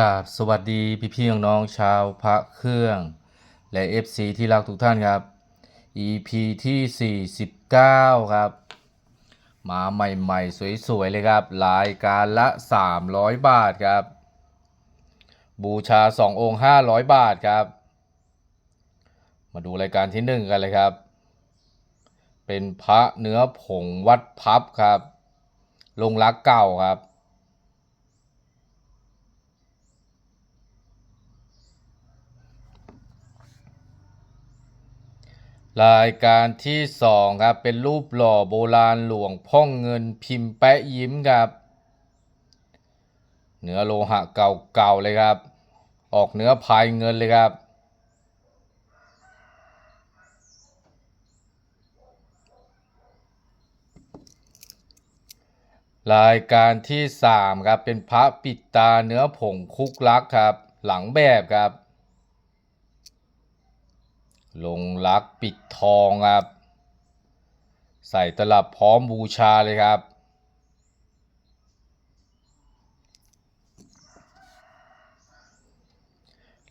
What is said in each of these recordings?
กราบสวัสดีพี่พี่น้องๆชาวพระเครื่อง และ FC ที่รักทุกท่านครับ EP ที่ 49 ครับ มาใหม่ๆ สวยๆ เลยครับ รายการละ 300 บาทครับ บูชา 2 องค์ 500 บาทครับ มาดูรายการที่ 1 กันเลยครับ เป็นพระเนื้อผงวัดพับครับ ลงรักเก่าครับ รายการที่สองครับเป็นรูปหล่อโบราณหลวงพ่องเงินพิมพ์แปะยิ้มครับ เนื้อโลหะเก่าๆเลยครับ ออกเนื้อพายเงินเลยครับ รายการที่สามครับเป็นพระปิดตาเนื้อผงคุกลักครับ หลังแบบครับ ลงรักปิดทองครับ ใส่ตลับพร้อมบูชาเลยครับ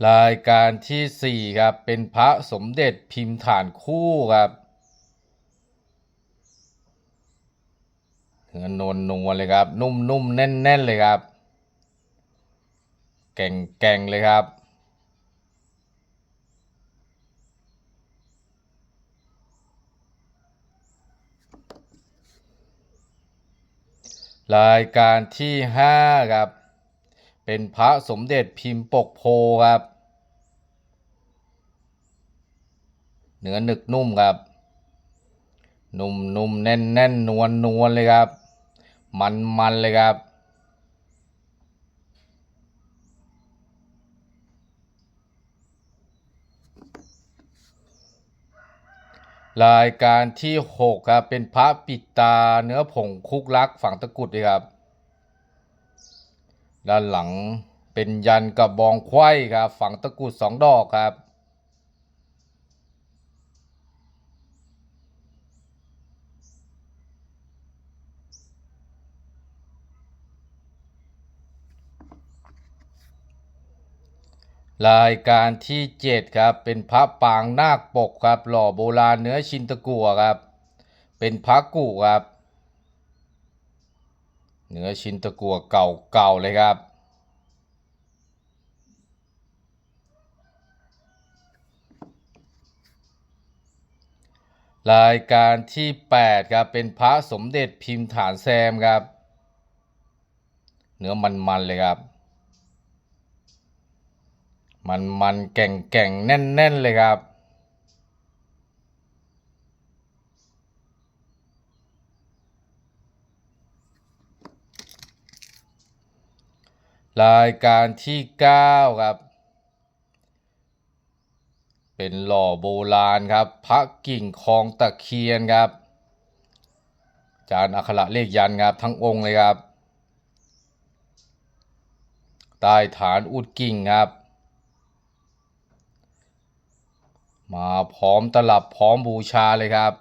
รายการที่ 4 ครับ เป็นพระสมเด็จพิมพ์ฐานคู่ครับเนื้อนวลนัวเลยครับ นุ่มๆแน่นๆเลยครับ แก่งๆเลยครับ รายการที่ 5 ครับ เป็นพระสมเด็จพิมพ์ปกโพครับ เนื้อหนึกนุ่มครับ นุ่มนุ่มแน่นแน่นนวลนวลเลยครับ มันมันเลยครับ รายการที่6ครับเป็นพระปิดตาเนื้อผงคุกลักฝังตะกุดเลยครับ ด้านหลังเป็นยันกับบองไขว้ครับฝังตะกุดสองดอกครับ รายการที่ 7 ครับ เป็นพระปางนาคปกครับ หล่อโบราณเนื้อชินตะกัวครับ เป็นพระกุครับ เนื้อชินตะกัวเก่าๆเลยครับ รายการที่ 8 ครับ เป็นพระสมเด็จพิมพ์ฐานแซมครับ เนื้อมันๆเลยครับ มันมันแก่งแก่งแน่นแน่นเลยครับ รายการที่ 9 ครับ เป็นหล่อโบราณครับ พระกิ่งคองตะเคียนครับ จานอักขระเลขยันครับทั้งองค์เลยครับใต้ฐานอุดกิ่งครับ มาพร้อมตลับพร้อมบูชาเลยครับ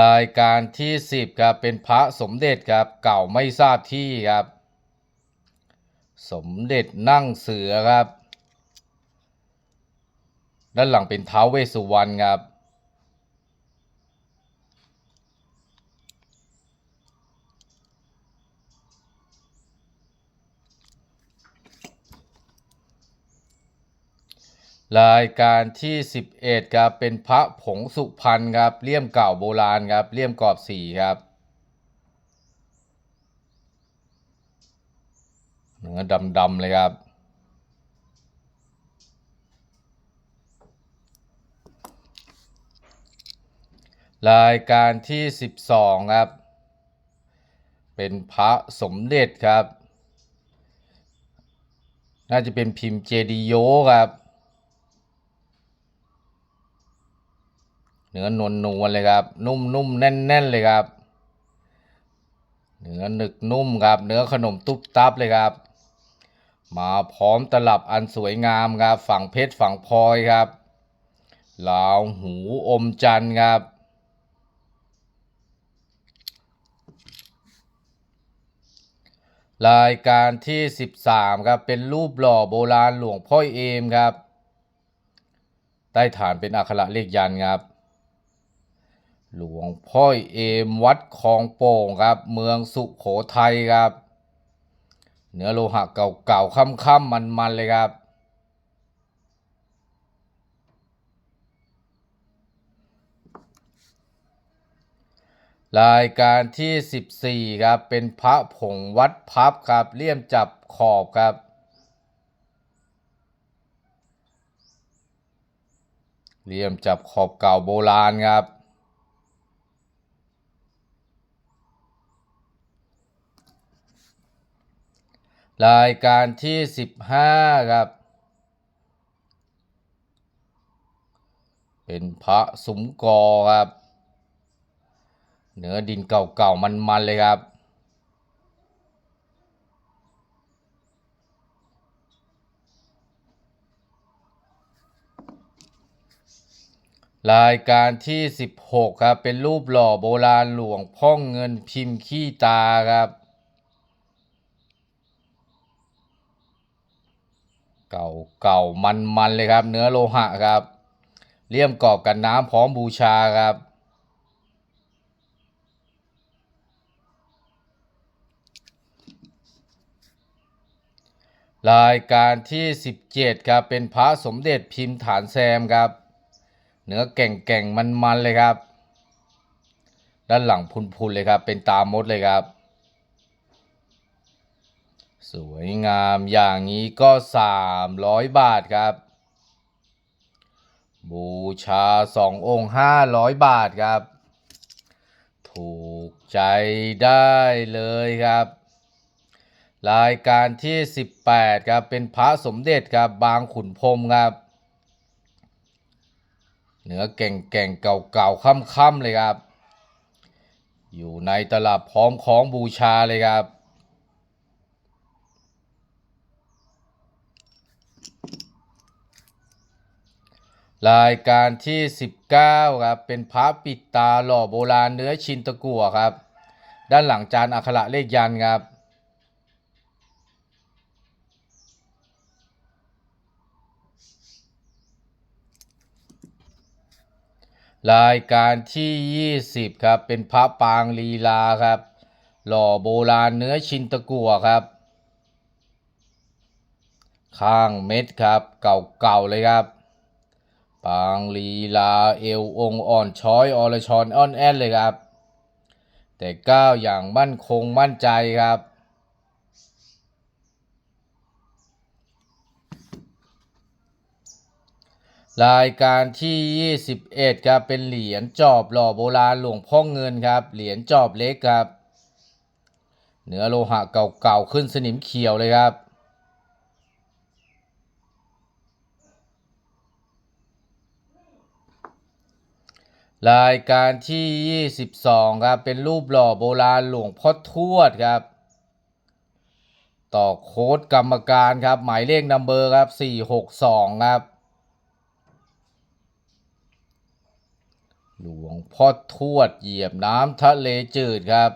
รายการที่ 10ครับเป็นพระสมเด็จครับเก่าไม่ทราบที่ครับ สมเด็จนั่งเสือครับ ด้านหลังเป็นท้าวเวสสุวรรณครับ รายการที่ 11ครับเป็นพระผงสุพรรณครับเลี่ยมเก่าโบราณครับเลี่ยมกรอบสีครับเนื้อดำๆเลยครับรายการที่ 12 ครับ เป็นพระสมเด็จครับ น่าจะเป็นพิมพ์เจดีโยครับ เนื้อนวลนวลเลยครับ นุ่มนุ่มแน่นแน่นเลยครับ เนื้อหนึกนุ่มครับ เนื้อขนมตุ๊บตับเลยครับ มาพร้อมตลับอันสวยงามครับ ฝั่งเพชรฝั่งพลอยครับลาวหูอมจันครับรายการที่ 13 ครับ เป็นรูปหล่อโบราณหลวงพ่อเอมครับ ใต้ฐานเป็นอักขระเลขยันครับ หลวงพ่อเอมวัดคลองโป่งครับ เมืองสุขโขทัยครับ เนื้อโลหะเก่าๆค่ำๆมันๆเลยครับ รายการที่ 14 ครับ เป็นพระผงวัดพับครับ เลี่ยมจับขอบครับเลี่ยมจับขอบเก่าโบราณครับ รายการที่ 15 ครับ เป็นพระสุมกอครับ เนื้อดินเก่าๆ มันๆ เลยครับรายการที่ 16 ครับ เป็นรูปหล่อโบราณหลวงพ่อเงินพิมพ์ขี้ตาครับ เก่าเก่ามันมันเลยครับ เนื้อโลหะครับเลี่ยมกรอบกันน้ำพร้อมบูชาครับ รายการที่ 17 ครับ เป็นพระสมเด็จพิมพ์ฐานแซมครับ เนื้อแก่งแก่งมันมันเลยครับ ด้านหลังพุนๆเลยครับ เป็นตามมดเลยครับ สวยงามอย่างนี้ก็ 300 บาทครับ บูชาสององค์ 500 บาทครับ ถูกใจได้เลยครับ รายการที่ 18 ครับ เป็นพระสมเด็จครับบางขุนพรมครับ เนื้อแก่งแก่งๆเก่าๆค่ำๆเลยครับ อยู่ในตลับพร้อมของบูชาเลยครับ รายการที่ 19ครับเป็นพระปิดตาหล่อโบราณเนื้อชินตะกั่วครับ ด้านหลังจานอักขระเลขยันครับรายการที่ 20 ครับ เป็นพระปางลีลาครับ หล่อโบราณเนื้อชินตะกั่วครับ ข้างเม็ดครับ เก่าๆเลยครับ ปางลีลาเอวองอ่อนช้อยอรชรอ่อนแอนเลยครับ แต่ก้าวอย่างมั่นคงมั่นใจครับรายการที่ 21 ครับ เป็นเหรียญจอบหล่อโบราณหลวงพ่อเงินครับ เหรียญจอบเล็กครับ เนื้อโลหะเก่าๆ ขึ้นสนิมเขียวเลยครับ รายการที่ 22 ครับ เป็นรูปหล่อโบราณหลวงพ่อทวดครับ ต่อโค้ดกรรมการครับ หมายเลขนัมเบอร์ครับ 462 ครับ หลวงพ่อทวดเหยียบน้ำทะเลจืดครับ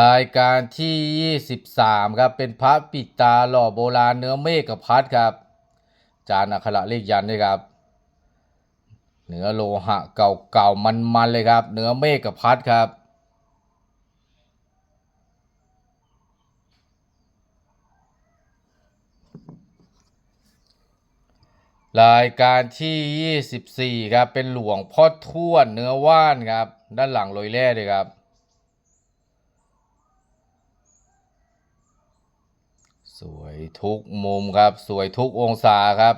รายการที่ 23 ครับ เป็นพระปิดตาหล่อโบราณเนื้อเมฆกับพัดครับ จานอักขระเลขยันต์ด้วยครับเนื้อโลหะเก่าๆมันๆเลยครับเนื้อเมฆกับพัดครับ รายการที่ 24 ครับ เป็นหลวงพ่อทวดเนื้อว่านครับ ด้านหลังโรยแร่เลยครับ สวยทุกมุมครับ สวยทุกองศาครับ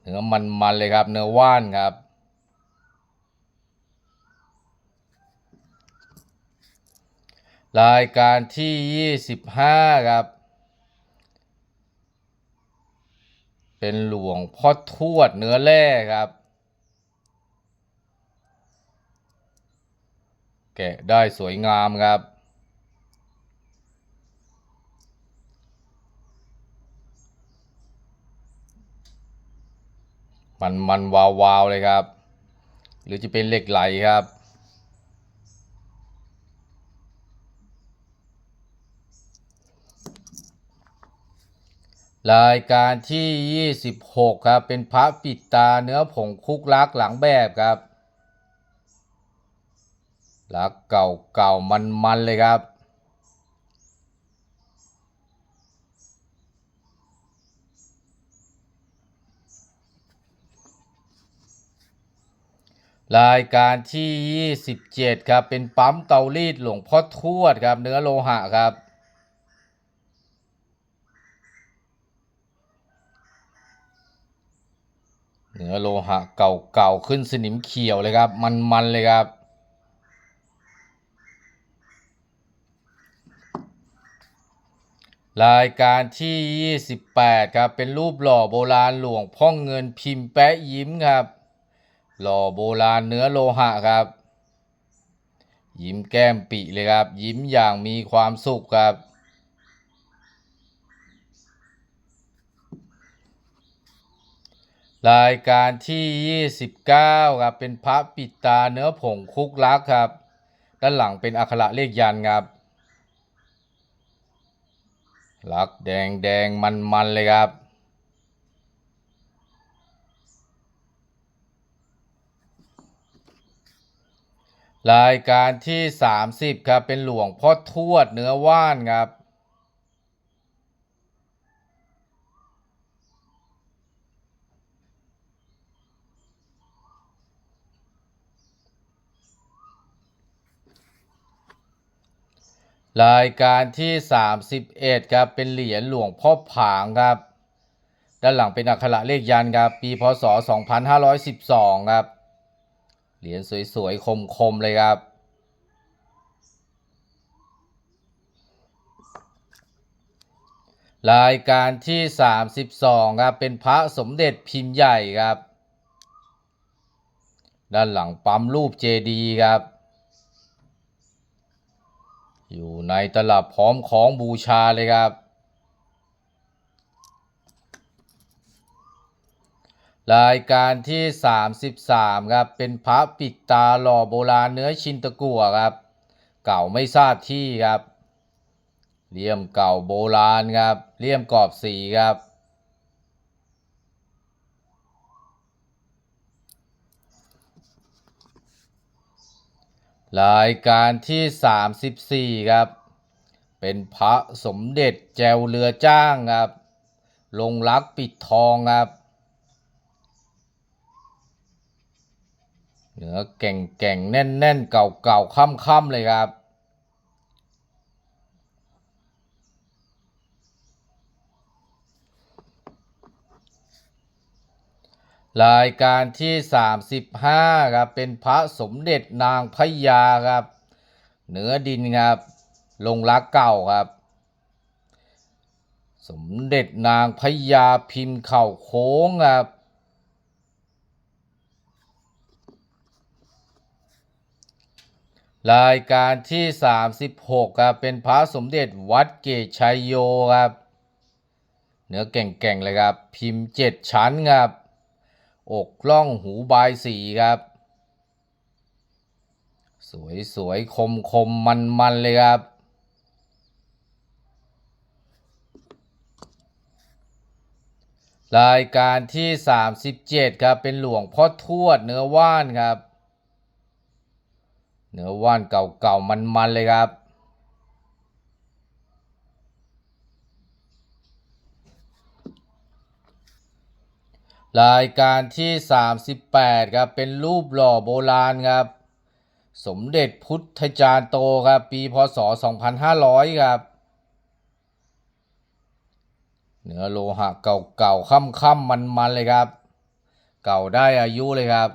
เนื้อมันๆเลยครับ เนื้อว่านครับ รายการที่ 25 ครับ เป็นหลวงพ่อทวดเนื้อแร่ครับ แกะได้สวยงามครับ มันมันวาวๆาวเลยครับ หรือจะเป็นเหล็กไหลครับรายการที่ 26 ครับ เป็นพระปิดตาเนื้อผงคุกลักหลังแบบครับหลักเก่าๆมันๆเลยครับ รายการที่ 27 ครับ เป็นปั๊มเตารีดหลวงพ่อทวดครับ เนื้อโลหะครับ เนื้อโลหะเก่าๆ ขึ้นสนิมเขียวเลยครับ มันๆ เลยครับ รายการที่ 28 ครับ เป็นรูปหล่อโบราณหลวงพ่อเงินพิมพ์แปะยิ้มครับ หล่อโบราณเนื้อโลหะครับ ยิ้มแก้มปิเลยครับ ยิ้มอย่างมีความสุขครับ รายการที่ 29 ครับ เป็นพระปิดตาเนื้อผงคุกลักครับ ด้านหลังเป็นอักขระเลขยันครับ ลักแดงแดงมันมันๆเลยครับ รายการที่ 30 ครับ เป็นหลวงพ่อทวดเนื้อว่านครับ รายการที่ 31 ครับ เป็นเหรียญหลวงพ่อผางครับ ด้านหลังเป็นอักขระเลขยันครับ ปีพศ 2512 ครับ เหรียญสวยๆ คมๆ เลยครับ รายการที่ 32 ครับ เป็นพระสมเด็จพิมพ์ใหญ่ครับ ด้านหลังปั๊มรูปเจดีย์ครับ อยู่ในตลับพร้อมของบูชาเลยครับ รายการที่ 33 ครับ เป็นพระปิดตาหล่อโบราณเนื้อชินตะกั่วครับ เก่าไม่ทราบที่ครับเลี่ยมเก่าโบราณครับเลี่ยมกรอบสีครับ รายการที่ 34 ครับ เป็นพระสมเด็จแจวเรือจ้างครับ ลงรักปิดทองครับ เนื้อแก่งแก่งๆแน่นแน่นๆเก่าเก่าค่ำค่ำๆเลยครับ รายการที่ 35 ครับ เป็นพระสมเด็จนางพญาครับ เนื้อดินครับ ลงรักเก่าครับ สมเด็จนางพญาพิมพ์เข่าโค้งครับ รายการที่ 36ครับเป็นพระสมเด็จวัดเกตชัยโยครับเนื้อแก่งๆเลยครับ พิมพ์เจ็ดชั้นครับ อกล่องหูบายสีครับ สวยสวยคมคมมันมันๆ เลยครับ รายการที่ 37 ครับ เป็นหลวงพ่อทวดเนื้อว่านครับ เนื้อว่านเก่าๆ มันๆ เลยครับ รายการที่ 38 ครับ เป็นรูปหล่อโบราณครับ สมเด็จพุทธจารย์โตครับ ปีพศ 2500 ครับ เนื้อโลหะเก่าๆ ค่ำๆ มันๆ เลยครับ เก่าได้อายุเลยครับ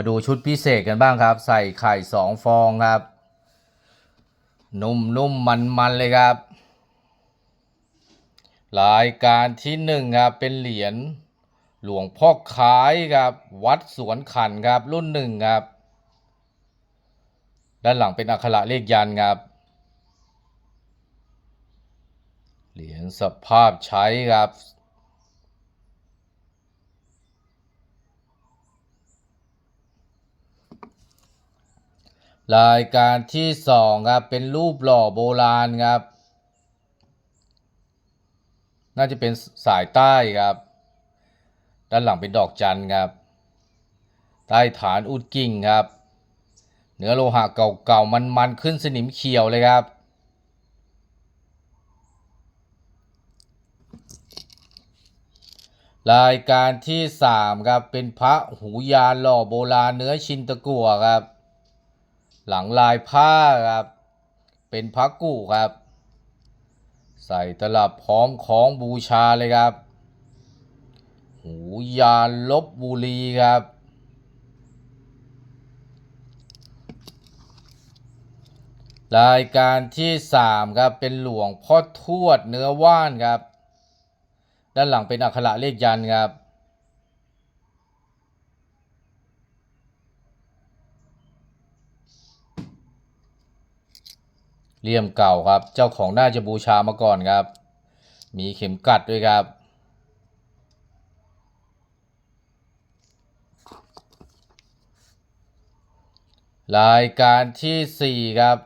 มาดูชุดพิเศษกันบ้างครับ ใส่ไข่สองฟองครับ นุ่มๆมันๆเลยครับ รายการที่หนึ่งครับ เป็นเหรียญหลวงพ่อคล้ายครับ วัดสวนขันครับ รุ่นหนึ่งครับ ด้านหลังเป็นอักขระเลขยันครับ เหรียญสภาพใช้ครับ รายการที่สองครับเป็นรูปหล่อโบราณครับ น่าจะเป็นสายใต้ครับ ด้านหลังเป็นดอกจันครับ ใต้ฐานอุดกิ่งครับ เนื้อโลหะเก่าๆมันๆขึ้นสนิมเขียวเลยครับรายการที่สามครับ เป็นพระหูยานหล่อโบราณเนื้อชินตะกั่วครับ หลังลายผ้าครับ เป็นพระกุครับ ใส่ตลับพร้อมของบูชาเลยครับ หูยานลบบุรีครับ รายการที่สามครับ เป็นหลวงพ่อทวดเนื้อว่านครับ ด้านหลังเป็นอักขระเลขยันครับ เลี่ยมเก่าครับ เจ้าของน่าจะบูชามาก่อนครับ มีเข็มกัดด้วยครับ รายการที่สี่ครับ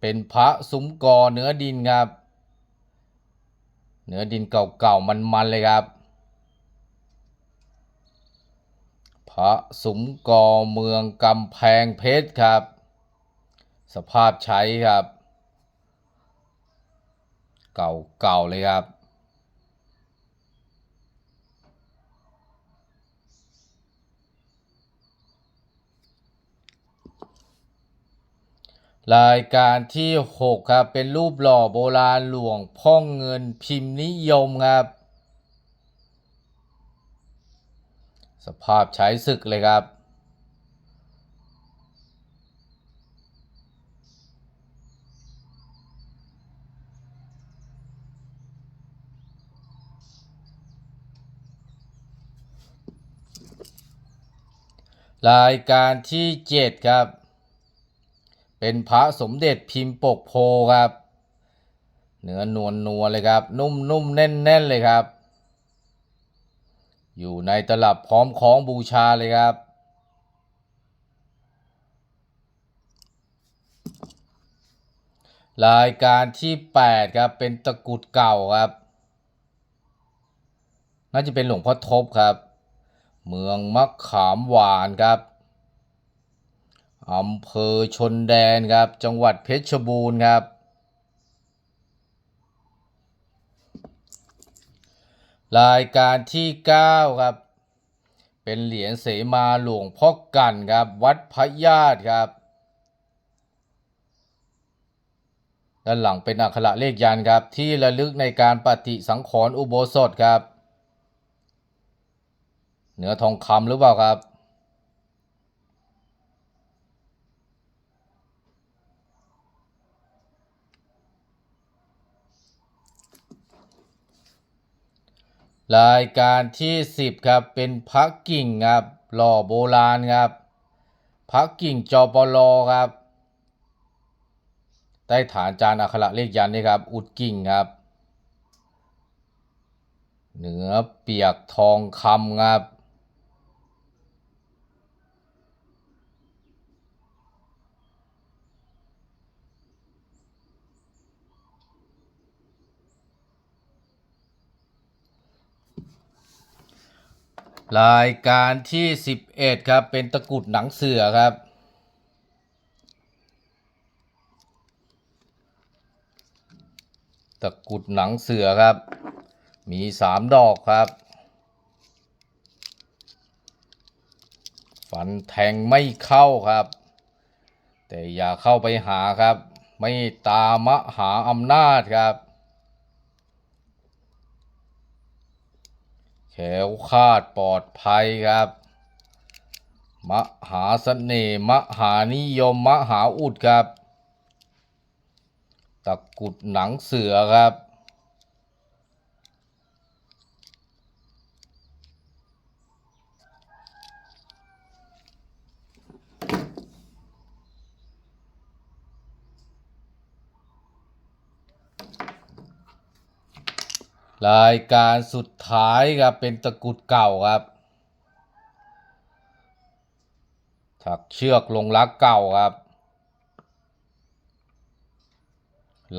เป็นพระซุ้มกอเนื้อดินครับ เนื้อดินเก่าๆมันๆเลยครับ พระสุมกอเมืองกำแพงเพชรครับ สภาพใช้ครับ เก่าๆเลยครับ รายการที่หกครับ เป็นรูปหล่อโบราณหลวงพ่องเงินพิมพ์นิยมครับ สภาพใช้ศึกเลยครับ รายการที่เจ็ดครับ เป็นพระสมเด็จพิมพ์ปกโพครับเนื้อนวลนัวเลยครับ นุ่มนุ่มแน่นแน่นเลยครับ อยู่ในตลับพร้อมของบูชาเลยครับ รายการที่แปดครับ เป็นตะกรุดเก่าครับ น่าจะเป็นหลวงพ่อทบครับ เมืองมะขามหวานครับอำเภอชนแดนครับ จังหวัดเพชรบูรณ์ครับ รายการที่ 9 ครับ เป็นเหรียญเสมาหลวงพ่อกันครับ วัดพระญาติครับ ด้านหลังเป็นอักขระเลขยันครับ ที่ระลึกในการปฏิสังขรณ์อุโบสถครับ เหนือทองคำหรือเปล่าครับ รายการที่ 10 ครับ เป็นพักกิ่งครับหล่อโบราณครับพักกิ่งจอปลอครับ ใต้ฐานจานอักขระเลขยันนี่ครับ อุดกิ่งครับเหนือเปียกทองคำครับ รายการที่ 11 ครับ เป็นตะกุดหนังเสือครับ ตะกุดหนังเสือครับ มีสามดอกครับฟันแทงไม่เข้าครับ แต่อย่าเข้าไปหาครับ ไม่ตามหาอำนาจครับ ขวคาดปลอดภัยครับ มหาเสน่ห์มหานิยม มหาอุดครับ ตะกุดหนังเสือครับ รายการสุดท้ายครับเป็นตะกุดเก่าครับถักเชือกลงรักเก่าครับ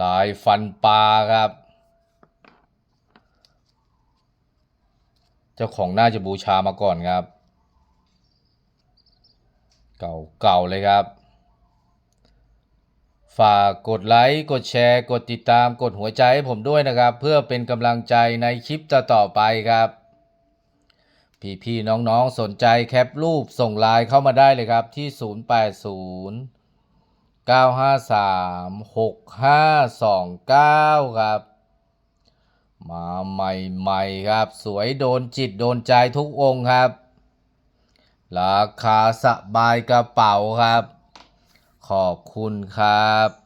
ลายฟันปลาครับ เจ้าของน่าจะบูชามาก่อนครับ เก่าเก่าเลยครับ ฝากกดไลค์ กดแชร์ กดติดตาม กดหัวใจให้ผมด้วยนะครับ เพื่อเป็นกำลังใจในคลิปต่อๆไปครับ พี่ๆน้องๆสนใจแคปรูปส่งไลน์เข้ามาได้เลยครับที่ 080 953 6529 ครับ มาใหม่ๆครับ สวยโดนจิตโดนใจทุกองค์ครับ ราคาสบายกระเป๋าครับ ขอบคุณครับ